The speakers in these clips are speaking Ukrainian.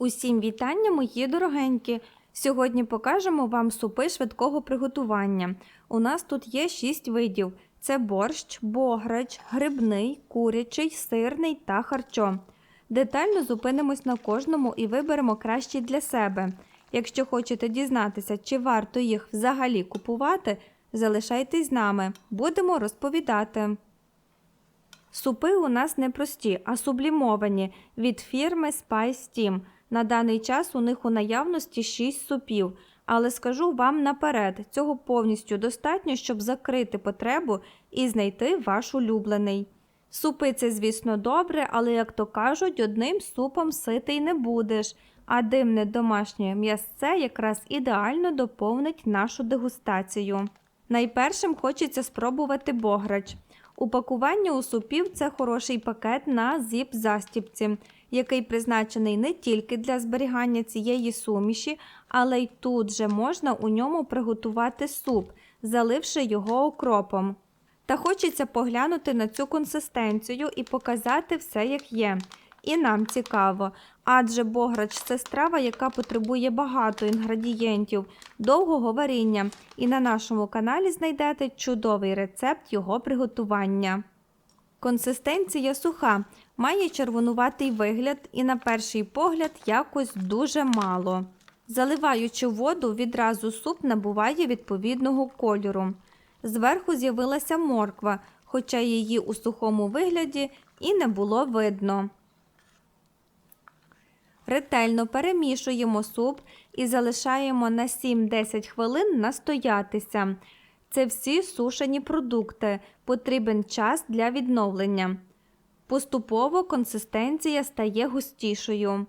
Усім вітання, мої дорогенькі! Сьогодні покажемо вам супи швидкого приготування. У нас тут є 6 видів: це борщ, бограч, грибний, курячий, сирний та харчо. Детально зупинимось на кожному і виберемо кращий для себе. Якщо хочете дізнатися, чи варто їх взагалі купувати, залишайтесь з нами, будемо розповідати. Супи у нас не прості, а сублімовані від фірми Spice Team. На даний час у них у наявності 6 супів, але скажу вам наперед, цього повністю достатньо, щоб закрити потребу і знайти ваш улюблений. Супи це, звісно, добре, але, як то кажуть, одним супом ситий не будеш, а димне домашнє м'ясце якраз ідеально доповнить нашу дегустацію. Найпершим хочеться спробувати бограч. Упакування у супів це хороший пакет на зіп-застіпці, який призначений не тільки для зберігання цієї суміші, але й тут же можна у ньому приготувати суп, заливши його окропом. Та хочеться поглянути на цю консистенцію і показати все як є. І нам цікаво, адже бограч це страва, яка потребує багато інгредієнтів, довгого варіння, і на нашому каналі знайдете чудовий рецепт його приготування. Консистенція суха, має червонуватий вигляд і на перший погляд якось дуже мало. Заливаючи воду, відразу суп набуває відповідного кольору. Зверху з'явилася морква, хоча її у сухому вигляді і не було видно. Ретельно перемішуємо суп і залишаємо на 7-10 хвилин настоятися. Це всі сушені продукти, потрібен час для відновлення. Поступово консистенція стає густішою.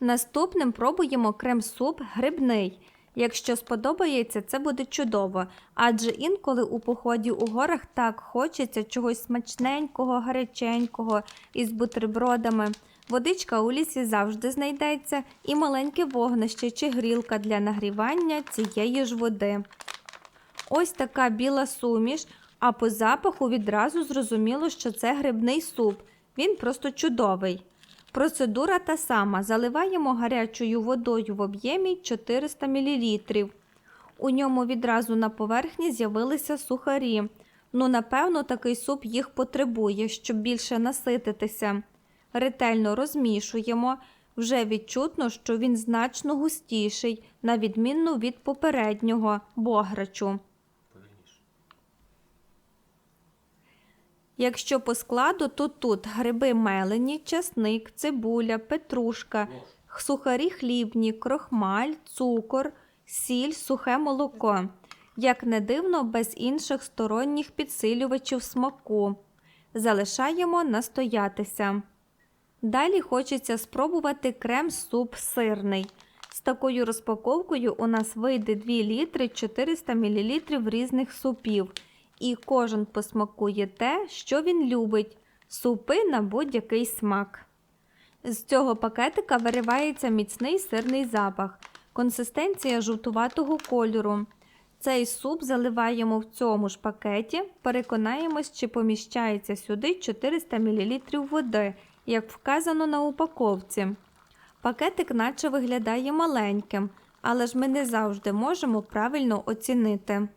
Наступним пробуємо крем-суп грибний. Якщо сподобається, це буде чудово, адже інколи у поході у горах так хочеться чогось смачненького, гаряченького із бутербродами. Водичка у лісі завжди знайдеться, і маленьке вогнище чи грілка для нагрівання цієї ж води. Ось така біла суміш, а по запаху відразу зрозуміло, що це грибний суп. Він просто чудовий. Процедура та сама: заливаємо гарячою водою в об'ємі 400 мл. У ньому відразу на поверхні з'явилися сухарі. Ну, напевно, такий суп їх потребує, щоб більше насититися. Ретельно розмішуємо. Вже відчутно, що він значно густіший, на відмінну від попереднього бограчу. Якщо по складу, то тут гриби мелені, часник, цибуля, петрушка, сухарі хлібні, крохмаль, цукор, сіль, сухе молоко. Як не дивно, без інших сторонніх підсилювачів смаку. Залишаємо настоятися. Далі хочеться спробувати крем-суп сирний. З такою розпаковкою у нас вийде 2 літри 400 мл різних супів. І кожен посмакує те, що він любить супи на будь-який смак. З цього пакетика виривається міцний сирний запах, консистенція жовтуватого кольору. Цей суп заливаємо в цьому ж пакеті, переконаємось, чи поміщається сюди 400 мл води, як вказано на упаковці. Пакетик наче виглядає маленьким, але ж ми не завжди можемо правильно оцінити.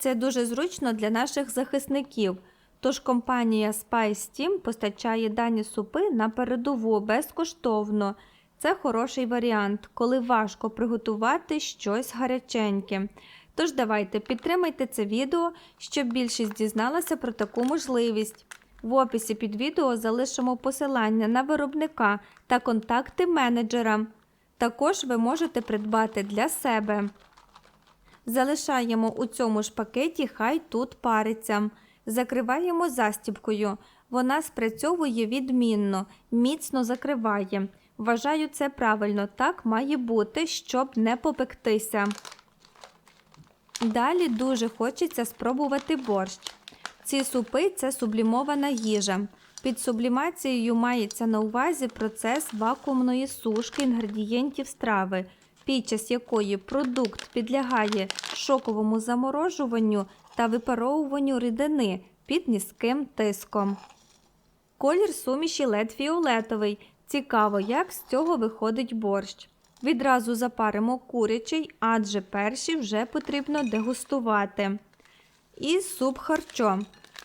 Це дуже зручно для наших захисників, тож компанія Spice Team постачає дані супи на передову безкоштовно. Це хороший варіант, коли важко приготувати щось гаряченьке. Тож давайте підтримайте це відео, щоб більшість дізналася про таку можливість. В описі під відео залишимо посилання на виробника та контакти менеджера. Також ви можете придбати для себе. Залишаємо у цьому ж пакеті, хай тут париться. Закриваємо застібкою. Вона спрацьовує відмінно, міцно закриває. Вважаю це правильно, так має бути, щоб не попектися. Далі дуже хочеться спробувати борщ. Ці супи це сублімована їжа. Під сублімацією мається на увазі процес вакуумної сушки інгредієнтів страви, під час якої продукт підлягає шоковому заморожуванню та випаровуванню рідини під низьким тиском. Колір суміші лед фіолетовий Цікаво, як з цього виходить борщ. Відразу запаримо курячий, адже перші вже потрібно дегустувати. І суп харчо.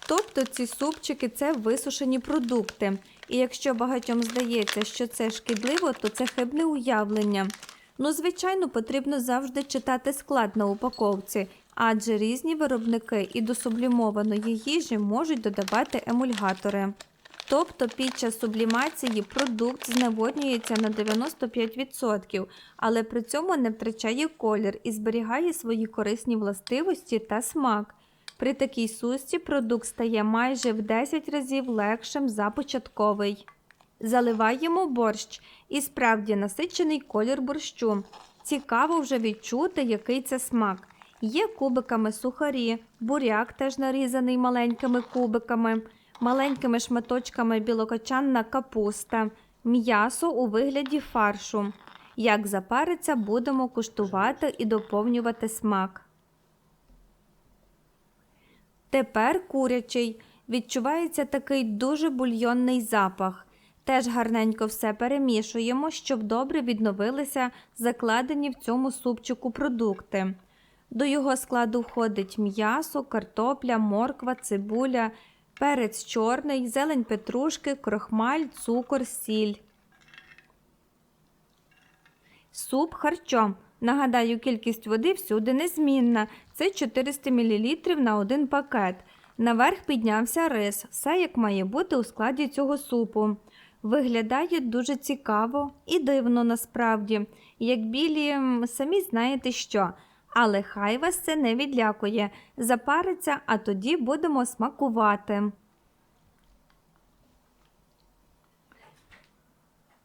Тобто ці супчики це висушені продукти. І якщо багатьом здається, що це шкідливо, то це хибне уявлення. Ну, звичайно, потрібно завжди читати склад на упаковці, адже різні виробники і до сублімованої їжі можуть додавати емульгатори. Тобто під час сублімації продукт зневоднюється на 95%, але при цьому не втрачає колір і зберігає свої корисні властивості та смак. При такій сусті продукт стає майже в 10 разів легшим за початковий. Заливаємо борщ і справді насичений колір борщу. Цікаво вже відчути, який це смак. Є кубиками сухарі, буряк теж нарізаний маленькими кубиками, маленькими шматочками білокочанна капуста, м'ясо у вигляді фаршу. Як запариться, будемо куштувати і доповнювати смак. Тепер курячий. Відчувається такий дуже бульйонний запах. Теж гарненько все перемішуємо, щоб добре відновилися закладені в цьому супчику продукти. До його складу входить м'ясо, картопля, морква, цибуля, перець чорний, зелень петрушки, крохмаль, цукор, сіль. Суп харчо. Нагадаю, кількість води всюди незмінна. Це 400 мл на один пакет. Наверх піднявся рис, все як має бути у складі цього супу. Виглядає дуже цікаво і дивно насправді, як білі самі знаєте що. Але хай вас це не відлякує. Запариться, а тоді будемо смакувати.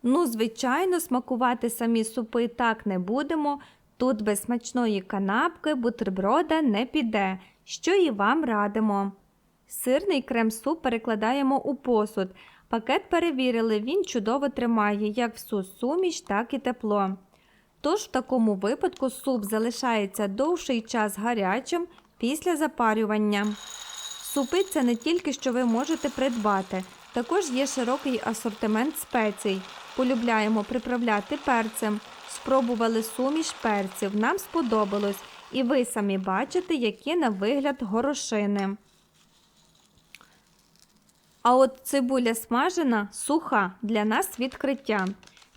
Ну, звичайно, смакувати самі супи так не будемо. Тут без смачної канапки бутерброда не піде, що і вам радимо. Сирний крем-суп перекладаємо у посуд. Пакет перевірили, він чудово тримає як всю суміш, так і тепло. Тож в такому випадку суп залишається довший час гарячим після запарювання. Супи це не тільки що ви можете придбати, також є широкий асортимент спецій. Полюбляємо приправляти перцем. Спробували суміш перців, нам сподобалось, і ви самі бачите, які на вигляд горошини. А от цибуля смажена суха для нас відкриття.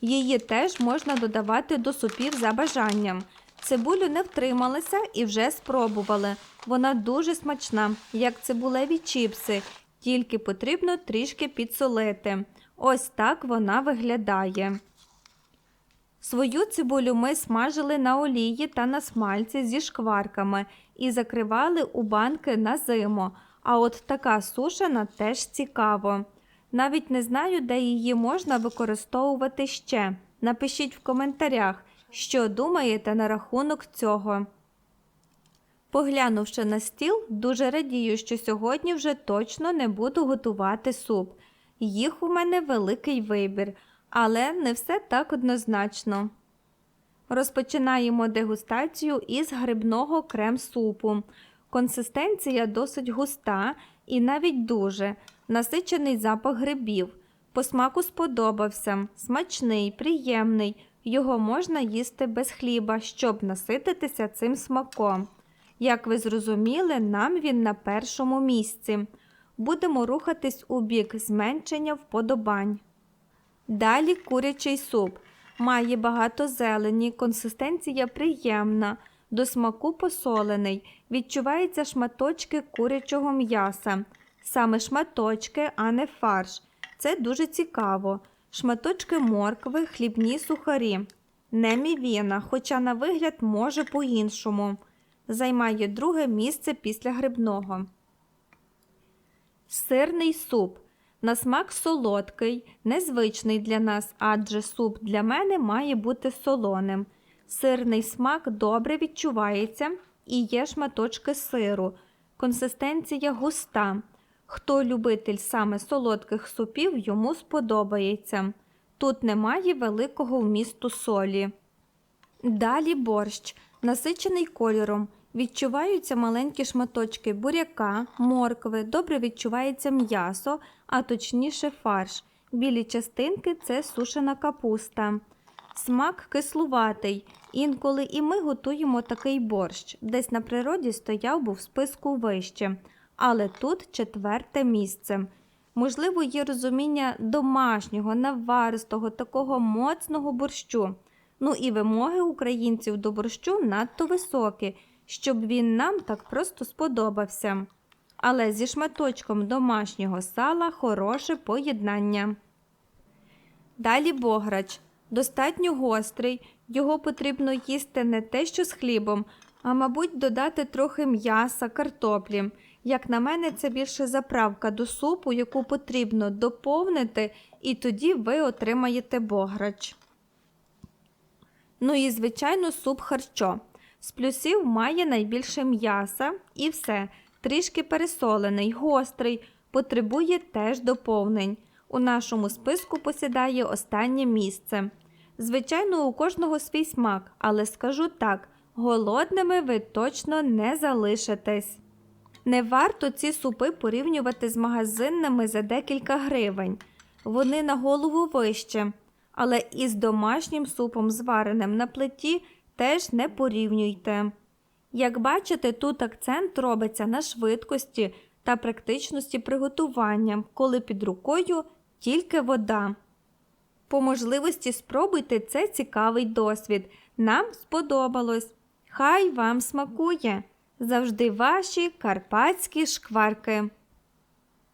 Її теж можна додавати до супів за бажанням. Цибулю не втрималися і вже спробували. Вона дуже смачна, як цибулеві чіпси, тільки потрібно трішки підсолити. Ось так вона виглядає. Свою цибулю ми смажили на олії та на смальці зі шкварками і закривали у банки на зиму. А от така сушена теж цікаво. Навіть не знаю, де її можна використовувати ще. Напишіть в коментарях, що думаєте на рахунок цього. Поглянувши на стіл, дуже радію, що сьогодні вже точно не буду готувати суп. Їх у мене великий вибір, але не все так однозначно. Розпочинаємо дегустацію із грибного крем-супу. Консистенція досить густа і навіть дуже насичений запах грибів. По смаку сподобався, смачний, приємний. Його можна їсти без хліба, щоб насититися цим смаком. Як ви зрозуміли, нам він на першому місці. Будемо рухатись у бік зменшення вподобань. Далі курячий суп. Має багато зелені, консистенція приємна, до смаку посолений, відчуваються шматочки курячого м'яса. Саме шматочки, а не фарш. Це дуже цікаво. Шматочки моркви, хлібні сухарі. Не мівіна, хоча на вигляд може по-іншому. Займає друге місце після грибного. Сирний суп. На смак солодкий, незвичний для нас, адже суп для мене має бути солоним. Сирний смак добре відчувається і є шматочки сиру. Консистенція густа. Хто любитель саме солодких супів, йому сподобається. Тут немає великого вмісту солі. Далі борщ, насичений кольором. Відчуваються маленькі шматочки буряка, моркви, добре відчувається м'ясо, а точніше фарш. Білі частинки це сушена капуста. Смак кислуватий. Інколи і ми готуємо такий борщ. Десь на природі стояв був в списку вище, але тут четверте місце. Можливо, є розуміння домашнього, наваристого, такого моцного борщу. Ну і вимоги українців до борщу надто високі, щоб він нам так просто сподобався. Але зі шматочком домашнього сала хороше поєднання. Далі бограч. Достатньо гострий, його потрібно їсти не те, що з хлібом, а мабуть, додати трохи м'яса, картоплі. Як на мене, це більше заправка до супу, яку потрібно доповнити, і тоді ви отримаєте бограч. Ну і, звичайно, суп харчо. З плюсів має найбільше м'яса і все. Трішки пересолений, гострий, потребує теж доповнень. У нашому списку посідає останнє місце. Звичайно, у кожного свій смак, але скажу так: голодними ви точно не залишитесь. Не варто ці супи порівнювати з магазинними за декілька гривень. Вони на голову вище, але із домашнім супом, звареним на плиті, теж не порівнюйте. Як бачите, тут акцент робиться на швидкості та практичності приготування, коли під рукою тільки вода. По можливості спробуйте це цікавий досвід. Нам сподобалось. Хай вам смакує! Завжди ваші карпатські шкварки.